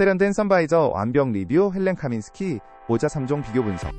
세련된 선바이저 완벽 리뷰 헬렌 카민스키 모자 3종 비교 분석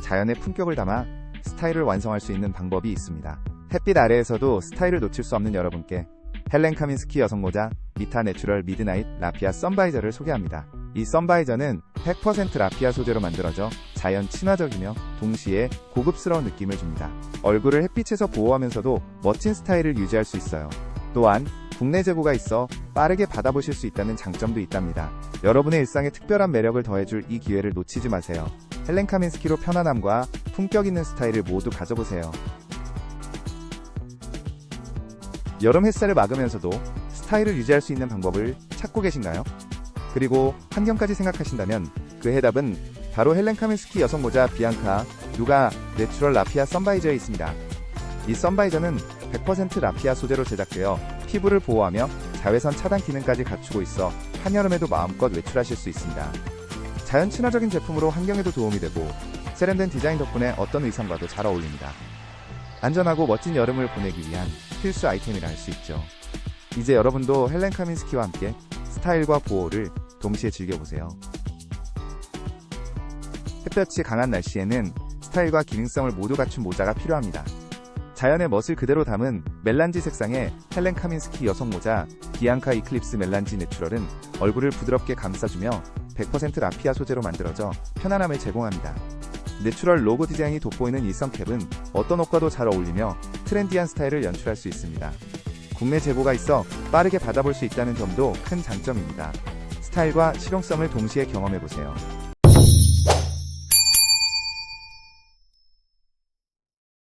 자연의 품격을 담아 스타일을 완성할 수 있는 방법이 있습니다. 햇빛 아래에서도 스타일을 놓칠 수 없는 여러분께 헬렌 카민스키 여성 모자 미타 내추럴 미드나잇 라피아 선바이저를 소개합니다. 이 선바이저는 100% 라피아 소재로 만들어져 자연 친화적이며 동시에 고급스러운 느낌을 줍니다. 얼굴을 햇빛에서 보호하면서도 멋진 스타일을 유지할 수 있어요. 또한 국내 재고가 있어 빠르게 받아보실 수 있다는 장점도 있답니다. 여러분의 일상에 특별한 매력을 더해줄 이 기회를 놓치지 마세요. 헬렌 카민스키로 편안함과 품격 있는 스타일을 모두 가져보세요. 여름 햇살을 막으면서도 스타일을 유지할 수 있는 방법을 찾고 계신가요? 그리고 환경까지 생각하신다면 그 해답은 바로 헬렌 카민스키 여성 모자 비앙카 누가 내추럴 라피아 선바이저에 있습니다. 이 선바이저는 100% 라피아 소재로 제작되어 피부를 보호하며 자외선 차단 기능까지 갖추고 있어 한여름에도 마음껏 외출하실 수 있습니다. 자연 친화적인 제품으로 환경에도 도움이 되고 세련된 디자인 덕분에 어떤 의상과도 잘 어울립니다. 안전하고 멋진 여름을 보내기 위한 필수 아이템이라 할 수 있죠. 이제 여러분도 헬렌 카민스키와 함께 스타일과 보호를 동시에 즐겨보세요. 햇볕이 강한 날씨에는 스타일과 기능성을 모두 갖춘 모자가 필요합니다. 자연의 멋을 그대로 담은 멜란지 색상의 헬렌 카민스키 여성 모자 비앙카 이클립스 멜란지 내추럴은 얼굴을 부드럽게 감싸주며 100% 라피아 소재로 만들어져 편안함을 제공합니다. 내추럴 로고 디자인이 돋보이는 이 선캡은 어떤 옷과도 잘 어울리며 트렌디한 스타일을 연출할 수 있습니다. 국내 재고가 있어 빠르게 받아볼 수 있다는 점도 큰 장점입니다. 스타일과 실용성을 동시에 경험해보세요.